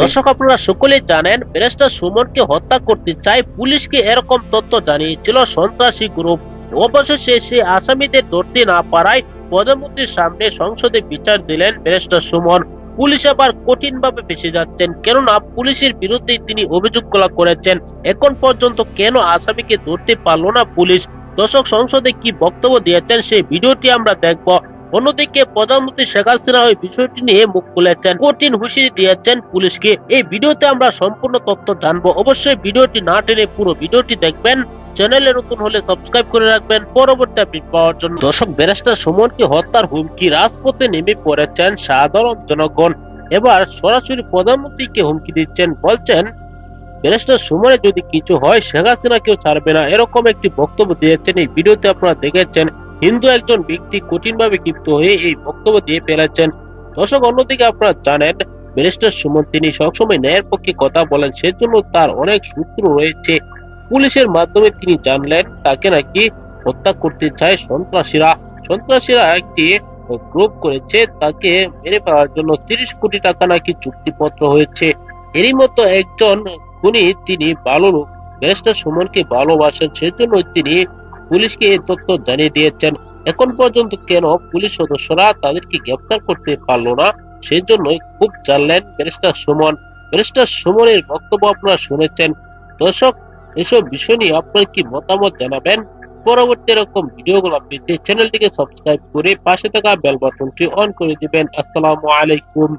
দর্শক আপনারা সকলেই জানেন, ব্যারিস্টার সুমনকে হত্যা করতে চায় পুলিশকে এরকম তথ্য জানিয়েছিল সন্ত্রাসী গ্রুপ। অবশেষে সে আসামিদের ধরতে না পারায় প্রধানমন্ত্রীর সামনে সংসদে বিচার দিলেন ব্যারিস্টার সুমন। পুলিশ আবার কঠিন ভাবে ফেসে যাচ্ছেন, কেননা পুলিশের বিরুদ্ধে তিনি অভিযোগ অভিযোগগুলো করেছেন, এখন পর্যন্ত কেন আসামিকে ধরতে পারল না পুলিশ? দর্শক, সংসদে কি বক্তব্য দিয়েছেন সেই ভিডিওটি আমরা দেখব। অন্যদিকে প্রধানমন্ত্রী শেখ হাসিনা ওই বিষয়টি নিয়ে মুখ খুলেছেন, কঠিন হুঁশিয়ারি দিয়েছেন পুলিশকে। এই ভিডিওতে আমরা সম্পূর্ণ তথ্য জানব। অবশ্যই ভিডিওটি না টেনে পুরো ভিডিওটি দেখবেন। চ্যানেলে নতুন হলে সাবস্ক্রাইব করে রাখবেন। পরবর্তী আপডেট পাওয়ার জন্য। দর্শক, ব্যারিস্টার সুমনকে হত্যার হুমকি রাজপথে নেমে পড়েছেন সাধারণ জনগণ। এবার সরাসরি প্রধানমন্ত্রীকে হুমকি দিচ্ছেন, বলছেন, ব্যারিস্টার সুমনে যদি কিছু হয়, শেখ হাসিনা কেউ ছাড়বে না। এরকম একটি বক্তব্য দিয়েছেন। এই ভিডিওতে আপনারা দেখেছেন হিন্দু একজন ব্যক্তি কঠিনভাবে ক্ষিপ্ত হয়ে এই বক্তব্য দিয়ে ফেলেছেন। দর্শক, অন্যদিকে আপনারা জানেন, ব্যারিস্টার সুমন, তিনি সবসময় ন্যায়ের পক্ষে কথা বলেন, সেজন্য তার অনেক সূত্র রয়েছে। পুলিশের মাধ্যমে তিনি জানলেন, তাকে নাকি হত্যা করতে চায় সন্ত্রাসীরা। সন্ত্রাসীরা একটি গ্রুপ করেছে, তাকে মেরে পাওয়ার জন্য তিরিশ কোটি টাকা নাকি চুক্তিপত্র হয়েছে। এরই মতো একজন খুনি, তিনি লোক ব্যারিস্টার সুমনকে ভালোবাসেন সেজন্য তিনি পুলিশকে এই তথ্য জানিয়ে দিয়েছেন। এখন পর্যন্ত কেন পুলিশ সদস্যরা তাদেরকে গ্রেপ্তার করতে পারল না? সেই জন্যই খুব জানলেন ব্যারিস্টার সুমন। ব্যারিস্টার সুমনের বক্তব্য আপনারা শুনেছেন। দর্শক, এসব বিষয় নিয়ে আপনার কি মতামত জানাবেন? পরবর্তী এরকম ভিডিওগুলো পেতে চ্যানেলটিকে সাবস্ক্রাইব করে পাশে থাকা বেল বাটনটি অন করে দিবেন। আসসালামু আলাইকুম।